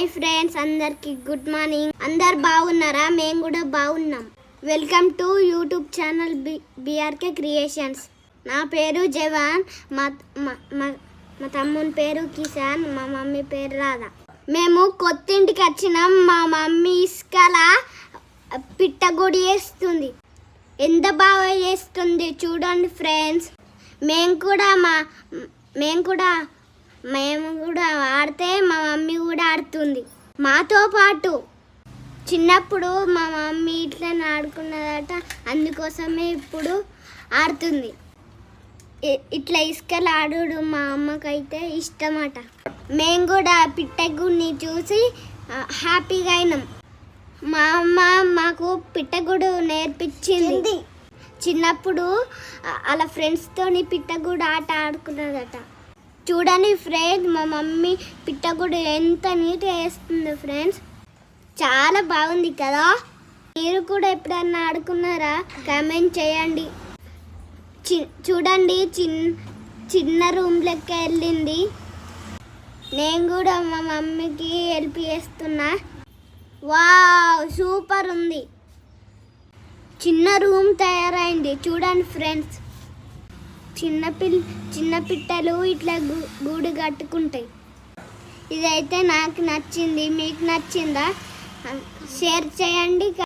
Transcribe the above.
Hi friends అందరికి good morning. అందరు బాగున్నారా? మేము కూడా బాగున్నాం. Welcome to YouTube channel B BRK creations. నా పేరు జవాన్ మా మా మా- తమ్ముని పేరు కిసాన్ మా మమ్మీ పేరు రాధా. మేము కొత్త ఇంటికి వచ్చినాం మా మమ్మీ ఇసుకల పిట్టగుడి వేస్తుంది. ఎంత బాగా చేస్తుంది చూడండి ఫ్రెండ్స్. మేము కూడా మా మేము కూడా మేము కూడా ఆడితే మా మమ్మీ కూడా ఆడుతుంది. మాతో పాటు చిన్నప్పుడు మా మమ్మీ ఇట్లా ఆడుకున్నదట అందుకోసమే ఇప్పుడు ఆడుతుంది. ఇట్లా ఇసుకలు ఆడుడు మా అమ్మకైతే ఇష్టమట. మేము కూడా పిట్టగుడిని చూసి హ్యాపీగా అయినాం. మా అమ్మ మాకు పిట్టగుడు నేర్పించింది. చిన్నప్పుడు అలా ఫ్రెండ్స్తోని పిట్టగుడు ఆట ఆడుకున్నదట. చూడండి ఫ్రెండ్స్ మా మమ్మీ పిట్టగుడు ఎంత నీట్గా వేస్తుంది ఫ్రెండ్స్. చాలా బాగుంది కదా? మీరు కూడా ఎప్పుడన్నా ఆడుకున్నారా? కామెంట్ చేయండి. చి- చూడండి చిన్ చిన్న రూమ్లోకి వెళ్ళింది. నేను కూడా మా మమ్మీకి హెల్ప్ చేస్తున్నా. వావ్ సూపర్ ఉంది. చిన్న రూమ్ తయారైంది. చూడండి ఫ్రెండ్స్. చిన్న పిల్ చిన్న పిట్టలు ఇట్లా గూడు కట్టుకుంటాయి. ఇదైతే నాకు నచ్చింది. మీకు నచ్చిందా? షేర్ చేయండి.